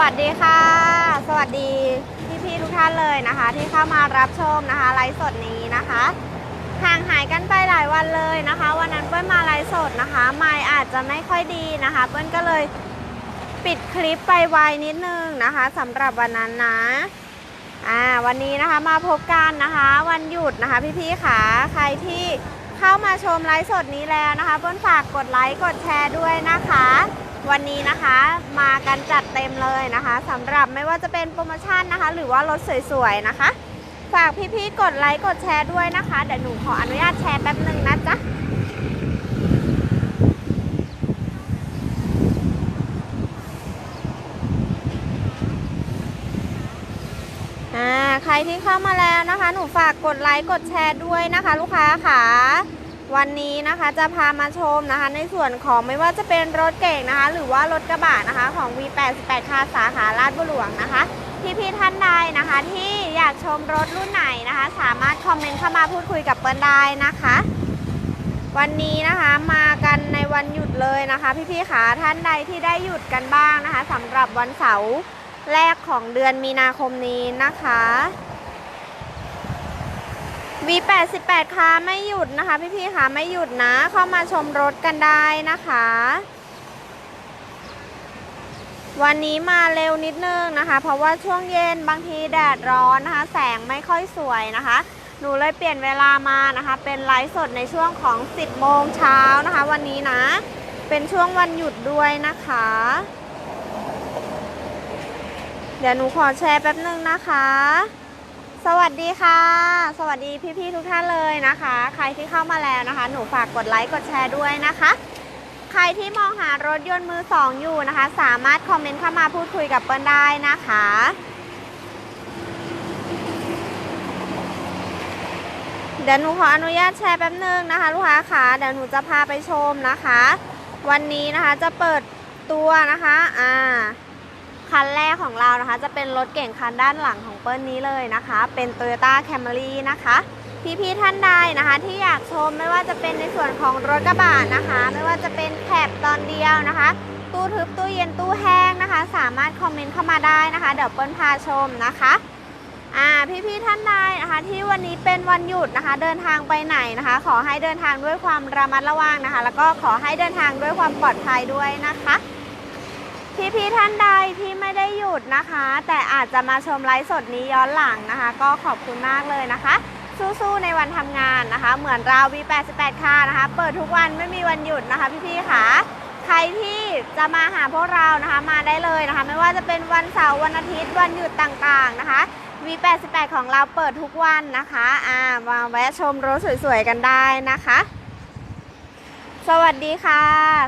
วัสดีค่ะ สวัสดีพี่ๆทุกท่านเลยนะคะ ที่เข้ามารับชมนะคะไลฟ์สดนี้นะคะห่างหายกันไปหลายวันเลยนะคะ วันนั้นเปิ้ลมาไลฟ์สดนะคะไมค์อาจจะไม่ค่อยดีนะคะ เปิ้ลก็เลยปิดคลิปไปไวนิดนึงนะคะสำหรับวันนั้นนะอ่าวันนี้นะคะมาพบกันนะคะ วันหยุดนะคะ พี่ๆค่ะใครที่เข้ามาชมไลฟ์สดนี้แล้วนะคะ เปิ้ลฝากกดไลค์กดแชร์ด้วยนะคะ วันนี้นะคะมากันจัดเต็มเลยนะคะสำหรับไม่ว่าจะเป็นโปรโมชั่นนะคะ หรือว่ารถสวยๆนะคะ ฝากพี่ๆกดไลค์กดแชร์ด้วยนะคะเดี๋ยวหนูขออนุญาตแชร์แป๊บหนึ่งนะจ๊ะอ่าใครที่เข้ามาแล้วนะคะ หนูฝากกดไลค์กดแชร์ด้วยนะคะ ลูกค้าค่ะ วันนี้นะคะจะพามาชมนะคะ ในส่วนของไม่ว่าจะเป็นรถเก่งนะคะ หรือว่ารถกระบะนะคะของ V88 คาสาขาลาดบุหลวงนะคะพี่ๆท่านใดนะคะ ที่อยากชมรถรุ่นไหนนะคะ สามารถคอมเมนต์เข้ามาพูดคุยกับเปิ้ลได้นะคะ วันนี้นะคะมากันในวันหยุดเลยนะคะ พี่ๆขาท่านใดที่ได้หยุดกันบ้างนะคะสำหรับวันเสาร์แรกของเดือนมีนาคมนี้นะคะ V88 ค่ะไม่หยุดนะคะ พี่ๆค่ะไม่หยุดนะเข้ามาชมรถกันได้นะคะ วันนี้มาเร็วนิดนึงนะคะ เพราะว่าช่วงเย็นบางทีแดดร้อนนะคะ แสงไม่ค่อยสวยนะคะ หนูเลยเปลี่ยนเวลามานะคะ เป็นไลฟ์สดในช่วงของ 10 โมงเช้านะคะ วันนี้นะ เป็นช่วงวันหยุดด้วยนะคะ เดี๋ยวหนูขอแชร์แป๊บนึงนะคะ สวัสดีค่ะ สวัสดีพี่ๆทุกท่านเลยนะคะ ใครที่เข้ามาแล้วนะคะ หนูฝากกดไลค์กดแชร์ด้วยนะคะ ใครที่มองหารถยนต์มือสองอยู่นะคะ สามารถคอมเมนต์เข้ามาพูดคุยกับเปิ้ลได้นะคะเดี๋ยวหนูขออนุญาตแชร์แป๊บนึงนะคะ ลูกค้าค่ะเดี๋ยวหนูจะพาไปชมนะคะ วันนี้นะคะจะเปิดตัวนะคะ อ่า คันแรกของเรานะคะ จะเป็นรถเก่งคันด้านหลังของเปิ้ลนี้เลยนะคะ เป็น Toyota Camry นะคะพี่ๆท่านใดนะคะ ที่อยากชมไม่ว่าจะเป็นในส่วนของรถกระบะนะคะ ไม่ว่าจะเป็นแคบตอนเดียวนะคะ ตู้ทึบตู้เย็นตู้แห้งนะคะ สามารถคอมเมนต์เข้ามาได้นะคะ เดี๋ยวเปิ้ลพาชมนะคะอ่าพี่ๆท่านใดนะคะ ที่วันนี้เป็นวันหยุดนะคะ เดินทางไปไหนนะคะ ขอให้เดินทางด้วยความระมัดระวังนะคะ แล้วก็ขอให้เดินทางด้วยความปลอดภัยด้วยนะคะ พี่ๆท่านใดที่ไม่ได้หยุดนะคะ แต่อาจจะมาชมไลฟ์สดนี้ย้อนหลังนะคะ ก็ขอบคุณมากเลยนะคะ สู้ๆในวันทำงานนะคะ เหมือนเรา V88 ค่ะนะคะ เปิดทุกวันไม่มีวันหยุดนะคะ พี่ๆค่ะใครที่จะมาหาพวกเรานะคะมาได้เลยนะคะ ไม่ว่าจะเป็นวันเสาร์วันอาทิตย์วันหยุดต่างๆนะคะ V88 ของเราเปิดทุกวันนะคะอ่ามาแวะชมรถสวยๆกันได้นะคะ สวัสดีค่ะ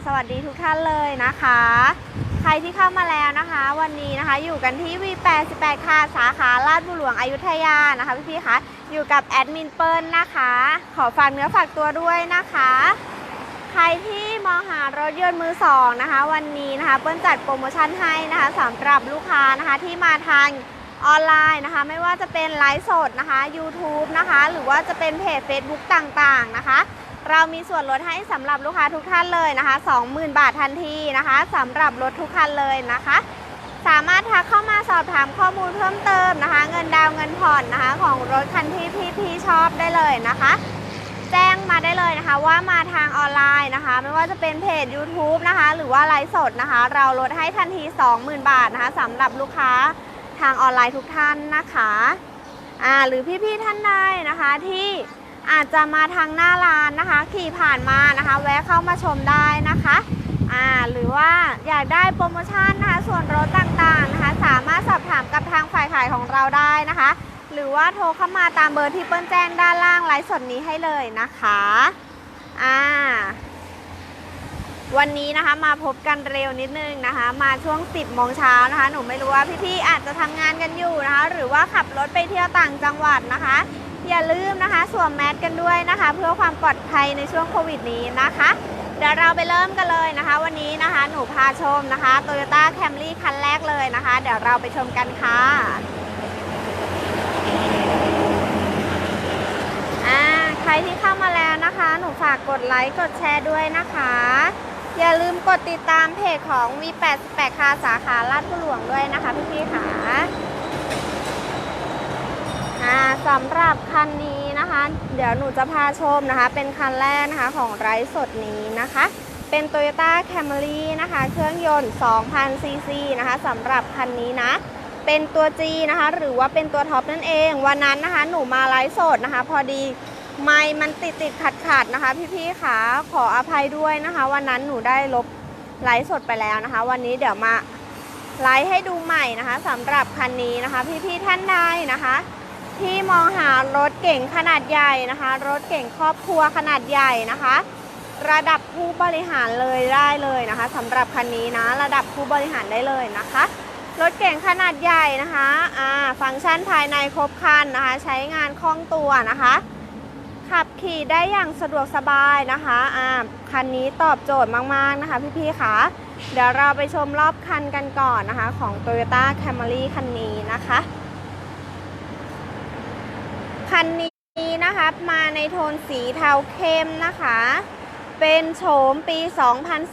สวัสดีทุกท่านเลยนะคะ ใครที่เข้ามาแล้วนะคะ วันนี้นะคะอยู่กันที่ V88 ค่ะสาขาลาดบุหลวงอยุธยานะคะพี่ๆคะอยู่กับแอดมินเปิลนะคะ ขอฝากเนื้อฝากตัวด้วยนะคะ ใครที่มองหารถยนต์มือสองนะคะ วันนี้นะคะเปิ้ลจัดโปรโมชั่นให้นะคะสำหรับลูกค้านะคะที่มาทางออนไลน์นะคะ ไม่ว่าจะเป็นไลฟ์สดนะคะ YouTube นะคะ หรือว่าจะเป็นเพจ Facebook ต่างๆนะคะ เรามีส่วนลดให้สำหรับลูกค้าทุกท่านเลยนะคะ 20,000 บาททันทีนะคะสำหรับรถทุกคันเลยนะคะ สามารถทักเข้ามาสอบถามข้อมูลเพิ่มเติมนะคะ เงินดาวเงินผ่อนนะคะ ของรถคันที่พี่ๆชอบได้เลยนะคะ แจ้งมาได้เลยนะคะ ว่ามาทางออนไลน์นะคะ ไม่ว่าจะเป็นเพจ YouTube นะคะ หรือว่าไลฟ์สดนะคะ เราลดให้ทันที 20,000 บาทนะคะสำหรับลูกค้าทางออนไลน์ทุกท่านนะคะอ่าหรือพี่ๆท่านใดนะคะที่ อาจจะมาทางหน้าร้านนะคะ ขี่ผ่านมานะคะ แวะเข้ามาชมได้นะคะอ่าหรือว่าอยากได้โปรโมชั่นนะคะส่วนลดต่างๆนะคะ สามารถสอบถามกับทางฝ่ายขายของเราได้นะคะ หรือว่าโทรเข้ามาตามเบอร์ที่เปิ้ลแจ้งด้านล่างไลฟ์สดนี้ให้เลยนะคะอ่าวันนี้นะคะมาพบกันเร็วนิดนึงนะคะ มาช่วง 10โมงเช้านะคะ หนูไม่รู้ว่าพี่ๆอาจจะทำงานกันอยู่นะคะ หรือว่าขับรถไปเที่ยวต่างจังหวัดนะคะ อย่าลืมนะคะสวมแมสกันด้วยนะคะ เพื่อความปลอดภัยในช่วงโควิดนี้นะคะ เดี๋ยวเราไปเริ่มกันเลยนะคะ วันนี้นะคะหนูพาชมนะคะ Toyota Camry คันแรกเลยนะคะ เดี๋ยวเราไปชมกันค่ะอ่าใครที่เข้ามาแล้วนะคะ หนูฝากกดไลค์กดแชร์ด้วยนะคะ อย่าลืมกดติดตามเพจของ V88 คาสาขาลาดบุหลวงด้วยนะคะพี่ๆค่ะ อ่าสำหรับคันนี้นะคะ เดี๋ยวหนูจะพาชมนะคะ เป็นคันแรกนะคะของไร้สดนี้นะคะ เป็น Toyota Camry นะคะ เครื่องยนต์ 2,000 ซีซีนะคะสำหรับคันนี้นะ เป็นตัว G นะคะ หรือว่าเป็นตัวท็อปนั่นเอง วันนั้นนะคะ หนูมาไลฟ์สดนะคะ พอดีไมค์มันติดติดขัดขัดนะคะ พี่ๆค่ะขออภัยด้วยนะคะ วันนั้นหนูได้ลบไลฟ์สดไปแล้วนะคะ วันนี้เดี๋ยวมาไลฟ์ให้ดูใหม่นะคะสำหรับคันนี้นะคะ พี่ๆท่านใดนะคะ ที่มองหารถเก่งขนาดใหญ่นะคะ รถเก่งครอบครัวขนาดใหญ่นะคะ ระดับผู้บริหารเลยได้เลยนะคะสำหรับคันนี้นะ ระดับผู้บริหารได้เลยนะคะ รถเก่งขนาดใหญ่นะคะอ่าฟังก์ชันภายในครบครันนะคะ ใช้งานคล่องตัวนะคะ ขับขี่ได้อย่างสะดวกสบายนะคะอ่าคันนี้ตอบโจทย์มากๆนะคะ พี่ๆค่ะเดี๋ยวเราไปชมรอบคันกันก่อนนะคะ ของ Toyota Camry คันนี้นะคะ คันนี้นะคะมาในโทนสีเทาเข้มนะคะ เป็นโฉมปี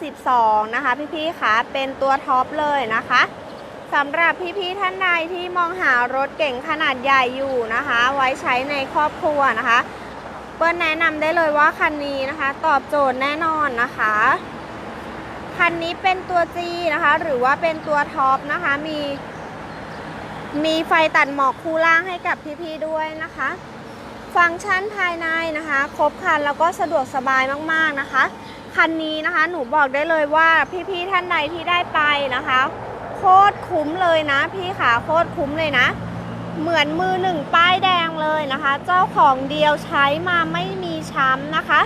2012 นะคะ พี่ๆคะเป็นตัวท็อปเลยนะคะสำหรับพี่ๆท่านใดที่มองหารถเก่งขนาดใหญ่อยู่นะคะ ไว้ใช้ในครอบครัวนะคะเปิ้ลแนะนำได้เลยว่าคันนี้นะคะ ตอบโจทย์แน่นอนนะคะคันนี้เป็นตัว G นะคะ หรือว่าเป็นตัวท็อปนะคะมีมีไฟตัดหมอกคู่ล่างให้กับพี่ๆด้วยนะคะ ฟังก์ชันภายในนะคะ ครบคันแล้วก็สะดวกสบายมากๆนะคะ คันนี้นะคะหนูบอกได้เลยว่าพี่ๆท่านใดที่ได้ไปนะคะ โคตรคุ้มเลยนะ พี่ขาโคตรคุ้มเลยนะ เหมือนมือหนึ่งป้ายแดงเลยนะคะ เจ้าของเดียวใช้มาไม่มีช้ำนะคะ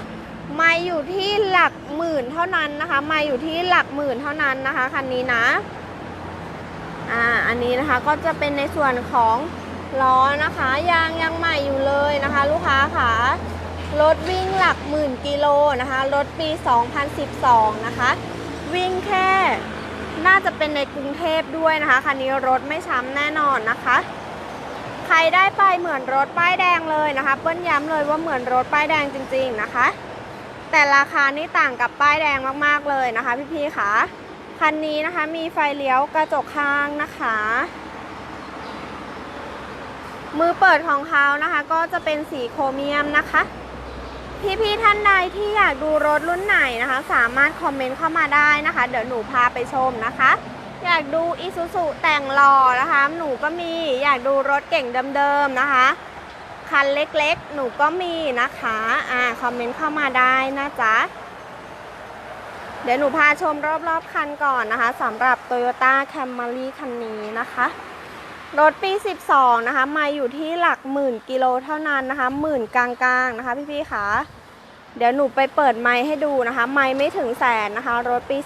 มาอยู่ที่หลักหมื่นเท่านั้นนะคะ มาอยู่ที่หลักหมื่นเท่านั้นนะคะคันนี้นะอ่าอันนี้นะคะก็จะเป็นในส่วนของ ล้อนะคะยางยังใหม่อยู่เลยนะคะ ลูกค้าค่ะรถวิ่งหลักหมื่นกิโลนะคะรถปี 2012 นะคะ วิ่งแค่น่าจะเป็นในกรุงเทพด้วยนะคะคันนี้รถไม่ช้ำแน่นอนนะคะ ใครได้ไปเหมือนรถป้ายแดงเลยนะคะ เปิ้ลย้ำเลยว่าเหมือนรถป้ายแดงจริง ๆนะคะ แต่ราคานี่ต่างกับป้ายแดงมากๆเลยนะคะ พี่ๆค่ะคันนี้นะคะมีไฟเลี้ยวกระจกข้างนะคะ มือเปิดของเขานะคะ ก็จะเป็นสีโครเมียมนะคะ พี่ๆท่านใดที่อยากดูรถรุ่นไหนนะคะ สามารถคอมเมนต์เข้ามาได้นะคะ เดี๋ยวหนูพาไปชมนะคะ อยากดูอีซูซุแต่งหล่อนะคะ หนูก็มีอยากดูรถเก่งเดิมๆนะคะ คันเล็กๆ หนูก็มีนะคะอ่าคอมเมนต์เข้ามาได้นะจ๊ะเดี๋ยวหนูพาชมรอบๆคันก่อนนะคะสำหรับ Toyota Camry คันนี้นะคะ รถปี 12 นะคะ มาอยู่ที่หลักหมื่นกิโลเท่านั้นนะคะ หมื่นกลางๆนะคะ พี่ๆคะเดี๋ยวหนูไปเปิดไมค์ให้ดูนะคะ ไมค์ไม่ถึงแสนนะคะ รถปี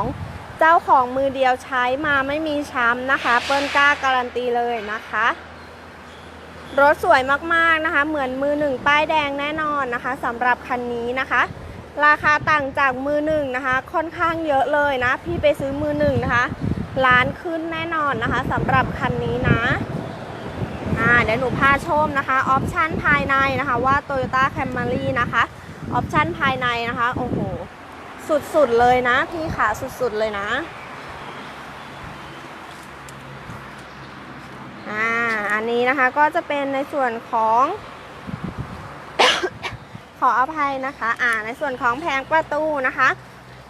12 เจ้าของมือเดียวใช้มาไม่มีช้ำนะคะ เปิ้ลกล้าการันตีเลยนะคะ รถสวยมากๆนะคะ เหมือนมือหนึ่งป้ายแดงแน่นอนนะคะสำหรับคันนี้นะคะ ราคาต่างจากมือหนึ่งนะคะ ค่อนข้างเยอะเลยนะ พี่ไปซื้อมือหนึ่งนะคะ ล้านขึ้นแน่นอนนะคะสำหรับคันนี้นะอ่าเดี๋ยวหนูพาชมนะคะออปชันภายในนะคะว่า Toyota Camry นะคะออปชันภายในนะคะโอ้โหสุดๆเลยนะพี่ขาสุดๆเลยนะอ่าอันนี้นะคะก็จะเป็นในส่วนของขออภัยนะคะ อ่า ในส่วนของแผงประตูนะคะ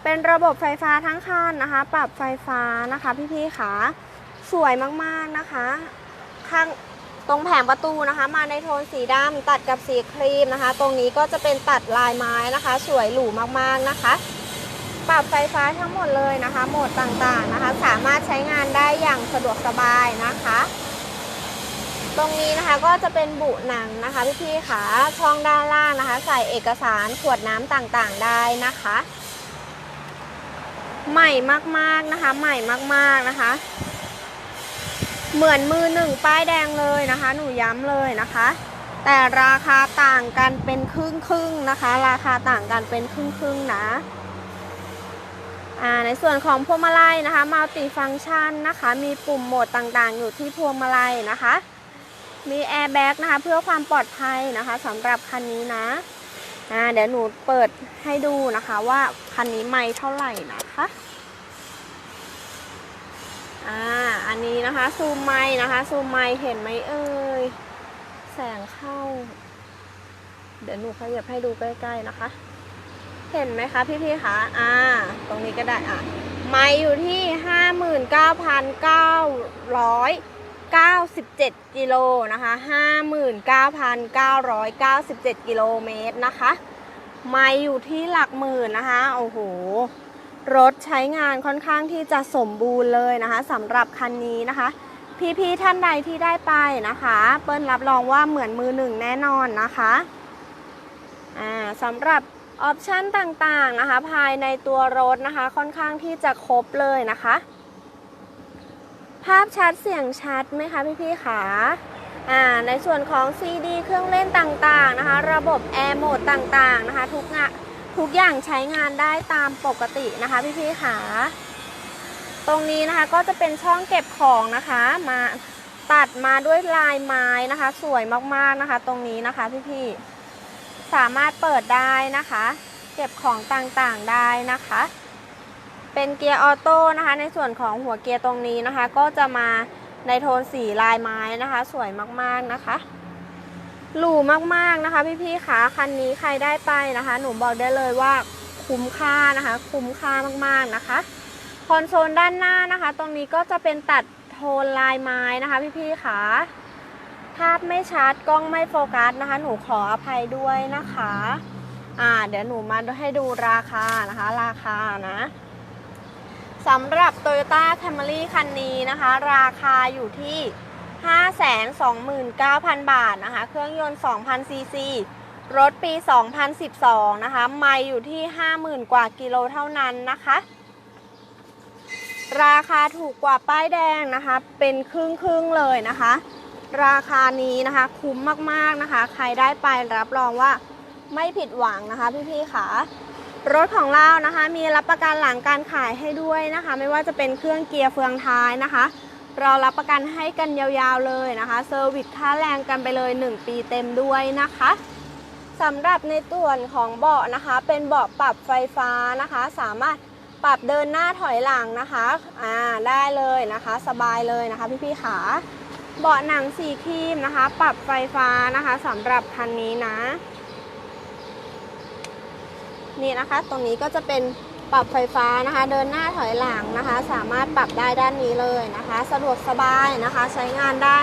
เป็นระบบไฟฟ้าทั้งคันนะคะ ปรับไฟฟ้านะคะ พี่ๆค่ะสวยมากๆนะคะ ข้างตรงแผงประตูนะคะ มาในโทนสีดำตัดกับสีครีมนะคะ ตรงนี้ก็จะเป็นตัดลายไม้นะคะ สวยหรูมากๆนะคะ ปรับไฟฟ้าทั้งหมดเลยนะคะ โหมดต่างๆนะคะ สามารถใช้งานได้อย่างสะดวกสบายนะคะ ตรงนี้นะคะก็จะเป็นบุหนังนะคะพี่ๆค่ะช่องด้านล่างนะคะ ใส่เอกสารขวดน้ำต่างๆได้นะคะ ใหม่มากๆนะคะ ใหม่มากๆนะคะ เหมือนมือหนึ่งป้ายแดงเลยนะคะ หนูย้ำเลยนะคะ แต่ราคาต่างกันเป็นครึ่งครึ่งนะคะ ราคาต่างกันเป็นครึ่งครึ่งนะในส่วนของพวงมาลัยนะคะมัลติฟังชันนะคะ มีปุ่มโหมดต่างๆ อยู่ที่พวงมาลัยนะคะ มีแอร์แบ็กนะคะ เพื่อความปลอดภัยนะคะสำหรับคันนี้นะ อ่าเดี๋ยวหนูเปิดให้ดูนะคะว่าคันนี้ไม่เท่าไหร่นะคะอ่าอันนี้นะคะซูมไม่นะคะซูมไม่เห็นไหมเอ่ยแสงเข้า เดี๋ยวหนูขยับให้ดูใกล้ๆนะคะ เห็นไหมคะพี่ๆคะอ่า ตรงนี้ก็ได้อะไม่อยู่ที่ห้าหมื่นเก้าพันเก้าร้อย เก้าสิบเจ็ดกิโลนะคะห้าหมื่นเก้าพันเก้าร้อยเก้าสิบเจ็ดกิโลเมตรนะคะ ไม่อยู่ที่หลักหมื่นนะคะ โอ้โห รถใช้งานค่อนข้างที่จะสมบูรณ์เลยนะคะสำหรับคันนี้นะคะ พี่ๆท่านใดที่ได้ไปนะคะ เปิ้ลรับรองว่าเหมือนมือหนึ่งแน่นอนนะคะสำหรับออปชันต่างๆนะคะ ภายในตัวรถนะคะค่อนข้างที่จะครบเลยนะคะ ภาพชัดเสียงชัดไหมคะพี่ๆขาอ่าในส่วนของ CD เครื่องเล่นต่างๆนะคะ ระบบแอร์โหมดต่างๆนะคะ ทุกงะทุกอย่างใช้งานได้ตามปกตินะคะพี่ๆขาตรงนี้นะคะก็จะเป็นช่องเก็บของนะคะ มาตัดมาด้วยลายไม้นะคะ สวยมากๆนะคะ ตรงนี้นะคะพี่ๆสามารถเปิดได้นะคะ เก็บของต่างๆได้นะคะ เป็นเกียร์ออโต้นะคะ ในส่วนของหัวเกียร์ตรงนี้นะคะ ก็จะมาในโทนสีลายไม้นะคะ สวยมากๆนะคะหรูมากๆนะคะ พี่ๆคะคันนี้ใครได้ไปนะคะ หนูบอกได้เลยว่าคุ้มค่านะคะ คุ้มค่ามากๆนะคะคอนโซลด้านหน้านะคะ ตรงนี้ก็จะเป็นตัดโทนลายไม้นะคะ พี่ๆคะภาพไม่ชัดกล้องไม่โฟกัสนะคะ หนูขออภัยด้วยนะคะ อ่า เดี๋ยวหนูมาให้ดูราคานะคะ ราคานะ สำหรับ Toyota Camry คันนี้นะคะ ราคาอยู่ที่ 529,000 บาทนะคะ เครื่องยนต์ 2,000 ซีซี รถปี 2012 นะคะ ไม่อยู่ที่ 50,000 กว่ากิโลเท่านั้นนะคะ ราคาถูกกว่าป้ายแดงนะคะ เป็นครึ่งครึ่งๆเลยนะคะ ราคานี้นะคะคุ้มมากๆนะคะ ใครได้ไปรับรองว่าไม่ผิดหวังนะคะพี่ๆค่ะ รถของเรานะคะ มีรับประกันหลังการขายให้ด้วยนะคะ ไม่ว่าจะเป็นเครื่องเกียร์เฟืองท้ายนะคะ เรารับประกันให้กันยาวๆเลยนะคะเซอร์วิสค่าแรงกันไปเลย 1 ปีเต็มด้วยนะคะสำหรับในส่วนของเบาะนะคะ เป็นเบาะปรับไฟฟ้านะคะ สามารถปรับเดินหน้าถอยหลังนะคะอ่าได้เลยนะคะ สบายเลยนะคะ พี่ๆขาเบาะหนังสีครีมนะคะ ปรับไฟฟ้านะคะสำหรับคันนี้นะ นี่นะคะ ตรงนี้ก็จะเป็นปรับไฟฟ้านะคะ เดินหน้าถอยหลังนะคะ สามารถปรับได้ด้านนี้เลยนะคะ สะดวกสบายนะคะ ใช้งานได้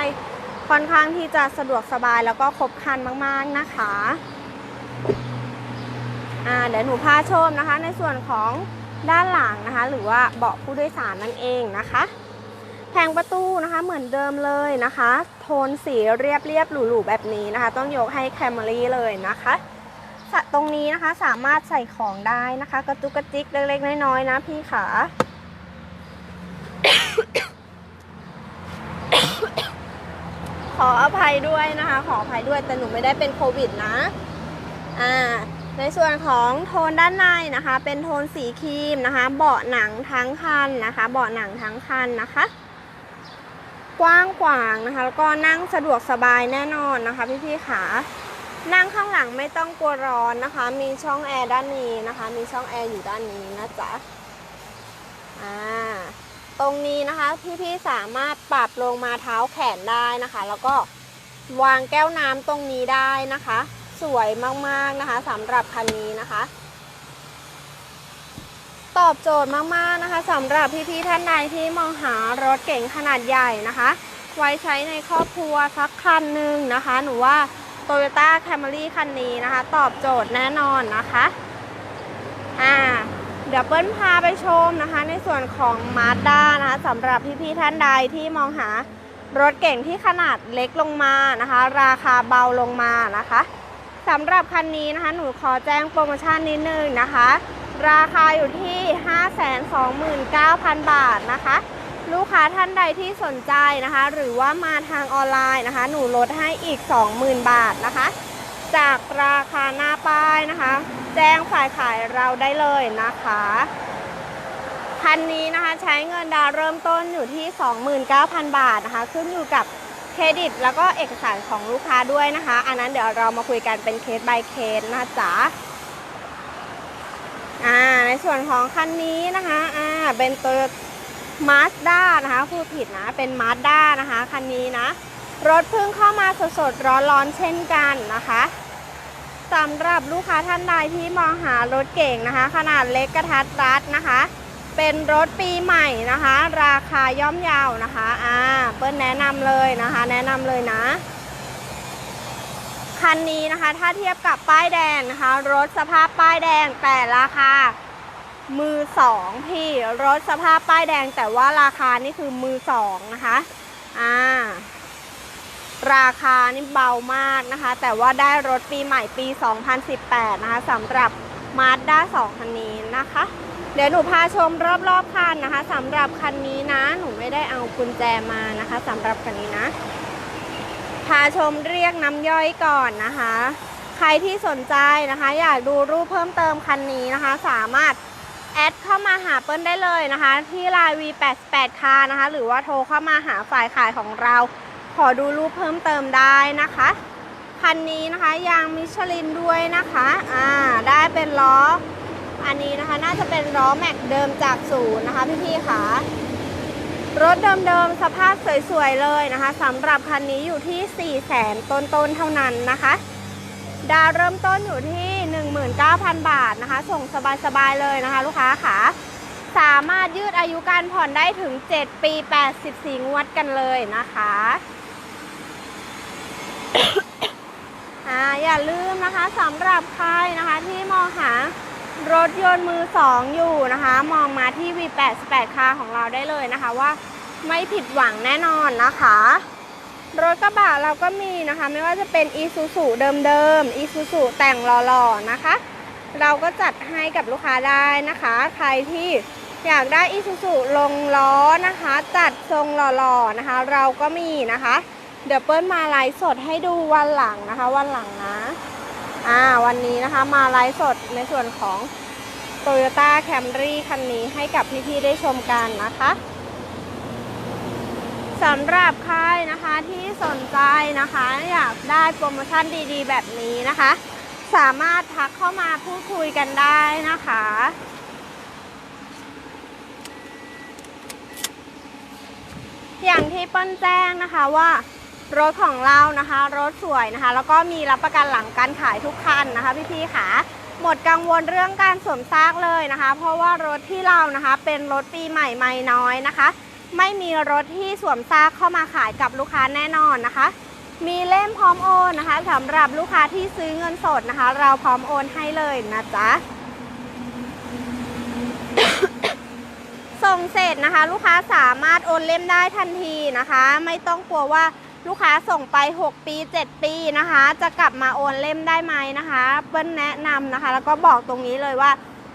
ค่อนข้างที่จะสะดวกสบายแล้วก็ครบครันมากๆนะคะอ่าเดี๋ยวหนูพาชมนะคะ ในส่วนของด้านหลังนะคะ หรือว่าเบาะผู้โดยสารนั่นเองนะคะแผงประตูนะคะเหมือนเดิมเลยนะคะ โทนสีเรียบเรียบๆหรูๆแบบนี้นะคะ ต้องยกให้แคมรี่เลยนะคะ ตรงนี้นะคะสามารถใส่ของได้นะคะ กระจุกกระจิกเล็กๆน้อยๆนะพี่ขาขออภัยด้วยนะคะ ขออภัยด้วยแต่หนูไม่ได้เป็นโควิดนะอ่าในส่วนของโทนด้านในนะคะ เป็นโทนสีครีมนะคะ เบาะหนังทั้งคันนะคะ เบาะหนังทั้งคันนะคะ กว้างขวางนะคะ แล้วก็นั่งสะดวกสบายแน่นอนนะคะ พี่ๆขา นั่งข้างหลังไม่ต้องกลัวร้อนนะคะ มีช่องแอร์ด้านนี้นะคะ มีช่องแอร์อยู่ด้านนี้นะจ๊ะอ่าตรงนี้นะคะพี่ๆสามารถปรับลงมาเท้าแขนได้นะคะ แล้วก็วางแก้วน้ำตรงนี้ได้นะคะ สวยมากๆนะคะสำหรับคันนี้นะคะ ตอบโจทย์มากๆนะคะสำหรับพี่ๆท่านใดที่มองหารถเก๋งขนาดใหญ่นะคะ ไว้ใช้ในครอบครัวสักคันหนึ่งนะคะ หนูว่า Toyota Camry คันนี้นะคะ ตอบโจทย์แน่นอนนะคะอ่าเดี๋ยวเปิ้ลพาไปชมนะคะ ในส่วนของ Mazda นะคะสำหรับพี่ๆท่านใดที่มองหารถเก่งที่ขนาดเล็กลงมานะคะ ราคาเบาลงมานะคะสำหรับคันนี้นะคะ หนูขอแจ้งโปรโมชั่นนิดนึงนะคะ ราคาอยู่ที่ 529,000 บาทนะคะ ลูกค้าท่านใดที่สนใจนะคะ หรือว่ามาทางออนไลน์นะคะ หนูลดให้อีก 20,000 บาทนะคะ จากราคาหน้าป้ายนะคะ แจ้งฝ่ายขายเราได้เลยนะคะคันนี้นะคะใช้เงินดาวเริ่มต้นอยู่ที่ 29,000 บาทนะคะ ขึ้นอยู่กับเครดิต แล้วก็เอกสารของลูกค้าด้วยนะคะ อันนั้นเดี๋ยวเรามาคุยกันเป็นเคส by เคสนะจ๊ะอ่าในส่วนของคันนี้นะคะอ่าเป็นตัว มาสด้านะคะพูดผิดนะ เป็นมาสด้านะคะ คันนี้นะ รถเพิ่งเข้ามาสดๆ ร้อนๆ เช่นกันนะคะสำหรับลูกค้าท่านใดที่มองหารถเก่งนะคะ ขนาดเล็กกระทัดรัดนะคะ เป็นรถปีใหม่นะคะ ราคาย่อมเยาวนะคะอ่าเปิ้ลแนะนำเลยนะคะ แนะนำเลยนะคันนี้นะคะถ้าเทียบกับป้ายแดงนะคะ รถสภาพป้ายแดงแต่ราคา มือสองพี่รถสภาพป้ายแดงแต่ว่าราคานี่คือมือสองนะคะอ่าราคานี่เบามากนะคะ แต่ว่าได้รถปีใหม่ปี 2018 นะคะสำหรับ Mazda 2คันนี้นะคะ เดี๋ยวหนูพาชมรอบๆคันนะคะสำหรับคันนี้นะ หนูไม่ได้เอากุญแจมานะคะสำหรับคันนี้นะ พาชมเรียกน้ำย่อยก่อนนะคะ ใครที่สนใจนะคะ อยากดูรูปเพิ่มเติมคันนี้นะคะ สามารถ แอดเข้ามาหาเปิ้ลได้เลยนะคะ ที่ Line V88 คานะคะ หรือว่าโทรเข้ามาหาฝ่ายขายของเรา ขอดูรูปเพิ่มเติมได้นะคะคันนี้นะคะยางมิชลินด้วยนะคะอ่าได้เป็นล้อ อันนี้นะคะน่าจะเป็นล้อแม็กเดิมจากศูนย์นะคะพี่ๆค่ะรถเดิมๆสภาพสวยๆเลยนะคะสำหรับคันนี้อยู่ที่ 4 0 0แสนต้นๆเท่านั้นนะคะ ดาวเริ่มต้นอยู่ที่ 19,000 บาทนะคะ ส่งสบายๆเลยนะคะ ลูกค้าค่ะสามารถยืดอายุการผ่อนได้ถึง 7 ปี 84 งวดกันเลยนะคะอ่าอย่าลืมนะคะสำหรับใครนะคะที่มองหารถยนต์มือสองอยู่นะคะ มองมาที่ V88 คาของเราได้เลยนะคะว่าไม่ผิดหวังแน่นอนนะคะ รถกระบะเราก็มีนะคะ ไม่ว่าจะเป็น Isuzu เดิมๆ Isuzu แต่งหล่อๆนะคะ เราก็จัดให้กับลูกค้าได้นะคะ ใครที่อยากได้ Isuzu ลงล้อนะคะ จัดทรงหล่อๆนะคะ เราก็มีนะคะ เดี๋ยวเปิ้ลมาไลฟ์สดให้ดูวันหลังนะคะ วันหลังนะอ่าวันนี้นะคะมาไลฟ์สดในส่วนของ Toyota Camry คันนี้ให้กับพี่ๆได้ชมกันนะคะ สำหรับใครนะคะที่สนใจนะคะอยากได้โปรโมชั่นดีๆ แบบนี้นะคะ สามารถทักเข้ามาพูดคุยกันได้นะคะ อย่างที่เปิ้ลแจ้งนะคะว่ารถของเรานะคะ รถสวยนะคะ แล้วก็มีรับประกันหลังการขายทุกคันนะคะ พี่ๆค่ะหมดกังวลเรื่องการสวมซากเลยนะคะ เพราะว่ารถที่เรานะคะ เป็นรถปีใหม่ไม่น้อยนะคะ ไม่มีรถที่สวมซากเข้ามาขายกับลูกค้าแน่นอนนะคะ มีเล่มพร้อมโอนนะคะสำหรับลูกค้าที่ซื้อเงินสดนะคะ เราพร้อมโอนให้เลยนะจ๊ะส่งเสร็จนะคะ ลูกค้าสามารถโอนเล่มได้ทันทีนะคะ ไม่ต้องกลัวว่าลูกค้าส่งไป 6 ปี 7 ปีนะคะ จะกลับมาโอนเล่มได้ไหมนะคะ เปิ้ลแนะนำนะคะ แล้วก็บอกตรงนี้เลยว่า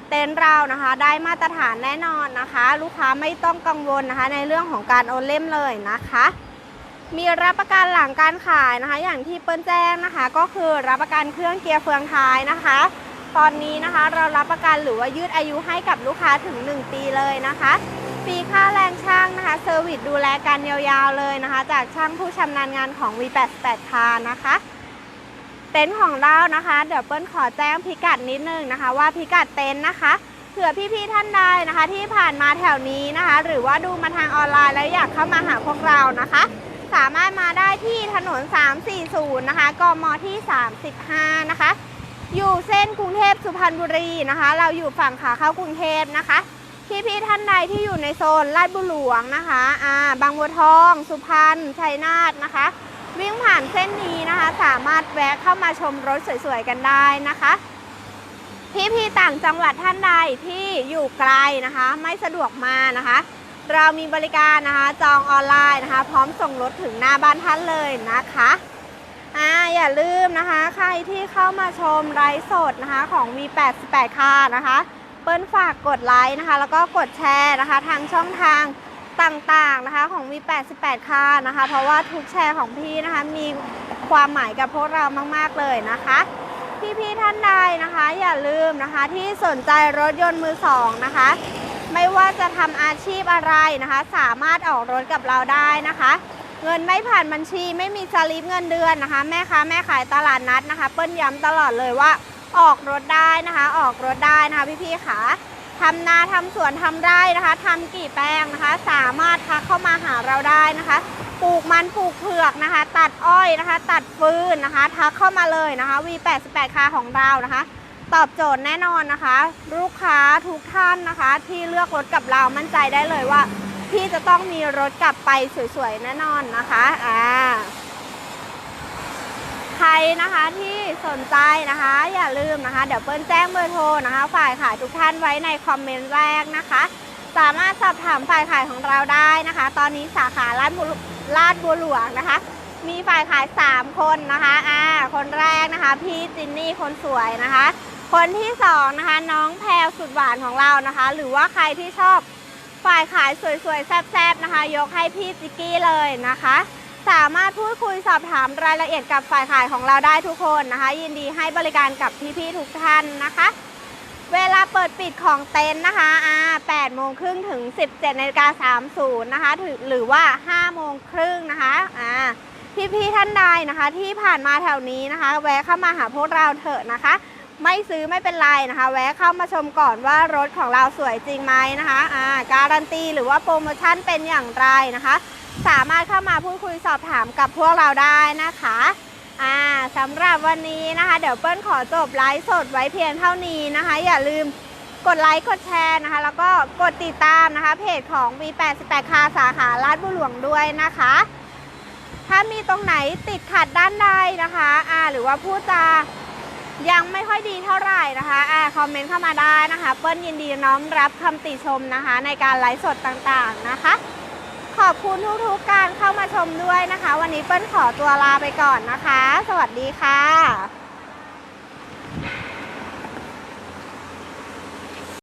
เต็นท์เรานะคะ ได้มาตรฐานแน่นอนนะคะ ลูกค้าไม่ต้องกังวลนะคะ ในเรื่องของการโอนเล่มเลยนะคะ มีรับประกันหลังการขายนะคะ อย่างที่เปิ้ลแจ้งนะคะ ก็คือรับประกันเครื่องเกียร์เฟืองท้ายนะคะ ตอนนี้นะคะเรารับประกันหรือว่ายืดอายุให้กับลูกค้าถึง 1 ปีเลยนะคะฟรีค่าแรงช่างนะคะเซอร์วิสดูแลกันยาวๆเลยนะคะ จากช่างผู้ชำนาญงานของ V88 คานะคะ เต็นท์ของเรานะคะ เดี๋ยวเปิ้ลขอแจ้งพิกัดนิดนึงนะคะ ว่าพิกัดเต็นท์นะคะเผื่อพี่ๆท่านใดนะคะ ที่ผ่านมาแถวนี้นะคะ หรือว่าดูมาทางออนไลน์แล้วอยากเข้ามาหาพวกเรานะคะ สามารถมาได้ที่ถนน 340 นะคะกมที่ 35 นะคะ อยู่เส้นกรุงเทพสุพรรณบุรีนะคะ เราอยู่ฝั่งขาเข้ากรุงเทพนะคะพี่พี่ท่านใดที่อยู่ในโซนลาดบุหลวงนะคะ อ่า บางบัวทอง สุพรรณ ชัยนาทนะคะ วิ่งผ่านเส้นนี้นะคะ สามารถแวะเข้ามาชมรถสวยๆกันได้นะคะพี่พี่ๆต่างจังหวัดท่านใดที่อยู่ไกลนะคะ ไม่สะดวกมานะคะ เรามีบริการนะคะจองออนไลน์นะคะ พร้อมส่งรถถึงหน้าบ้านท่านเลยนะคะอ่าอย่าลืมนะคะ ใครที่เข้ามาชมไลฟ์สดนะคะของ V88 คานะคะ เปิ้ลฝากกดไลค์นะคะ แล้วก็กดแชร์นะคะ ทางช่องทาง ต่างๆนะคะของ V88 คานะคะ เพราะว่าทุกแชร์ของพี่นะคะ มีความหมายกับพวกเรามากๆเลยนะคะพี่ๆท่านใดนะคะ อย่าลืมนะคะที่สนใจรถยนต์มือสองนะคะ ไม่ว่าจะทำอาชีพอะไรนะคะ สามารถออกรถกับเราได้นะคะ เงินไม่ผ่านบัญชีไม่มีสลิปเงินเดือนนะคะ แม่ค้าแม่ขายตลาดนัดนะคะ เปิ้ลย้ำตลอดเลยว่าออกรถได้นะคะ ออกรถได้นะคะพี่ๆค่ะ ทำนาทำสวนทำไร่นะคะทำกี่แปลงนะคะ สามารถทักเข้ามาหาเราได้นะคะ ปลูกมันปลูกเผือกนะคะ ตัดอ้อยนะคะ ตัดฟืนนะคะ ทักเข้ามาเลยนะคะ V88 คาของเรานะคะ ตอบโจทย์แน่นอนนะคะ ลูกค้าทุกท่านนะคะ ที่เลือกรถกับเรามั่นใจได้เลยว่า พี่จะต้องมีรถกลับไปสวยๆแน่นอนนะคะอ่า ใครนะคะที่สนใจนะคะ อย่าลืมนะคะ เดี๋ยวเปิ้ลแจ้งเบอร์โทรนะคะ ฝ่ายขายทุกท่านไว้ในคอมเมนต์แรกนะคะ สามารถสอบถามฝ่ายขายของเราได้นะคะ ตอนนี้สาขาลาดบุลาดบัวหลวงนะคะ มีฝ่ายขาย 3 คนนะคะอ่าคนแรกนะคะ พี่จินนี่คนสวยนะคะ คนที่สองนะคะน้องแพรสุดหวานของเรานะคะ หรือว่าใครที่ชอบฝ่ายขายสวยๆแซ่บๆนะคะ ยกให้พี่จิกกี้เลยนะคะ สามารถพูดคุยสอบถามรายละเอียดกับฝ่ายขายของเราได้ทุกคนนะคะ ยินดีให้บริการกับพี่ๆทุกท่านนะคะ เวลาเปิดปิดของเต็นท์นะคะอ่า8โมงครึ่งถึง 17นาฬิกา30นะคะถือหรือว่า 5 โมงครึ่งนะคะอ่าพี่ๆท่านใดนะคะ ที่ผ่านมาแถวนี้นะคะ แวะเข้ามาหาพวกเราเถอะนะคะ ไม่ซื้อไม่เป็นไรนะคะ แวะเข้ามาชมก่อนว่ารถของเราสวยจริงไหมนะคะอ่าการันตีหรือว่าโปรโมชั่นเป็นอย่างไรนะคะ สามารถเข้ามาพูดคุยสอบถามกับพวกเราได้นะคะอ่าสำหรับวันนี้นะคะ เดี๋ยวเปิ้ลขอจบไลฟ์สดไว้เพียงเท่านี้นะคะ อย่าลืมกดไลค์กดแชร์นะคะ แล้วก็กดติดตามนะคะ เพจของ V88 คาสาขาลาดบุหลวงด้วยนะคะ ถ้ามีตรงไหนติดขัดด้านใดนะคะอ่าหรือว่าพูดจายังไม่ค่อยดีเท่าไหร่นะคะอ่าคอมเมนต์เข้ามาได้นะคะ เปิ้ลยินดีน้อมรับคำติชมนะคะ ในการไลฟ์สดต่างๆนะคะ ขอบคุณทุกๆการเข้ามาชมด้วยนะคะ วันนี้เปิ้ลขอตัวลาไปก่อนนะคะ สวัสดีค่ะ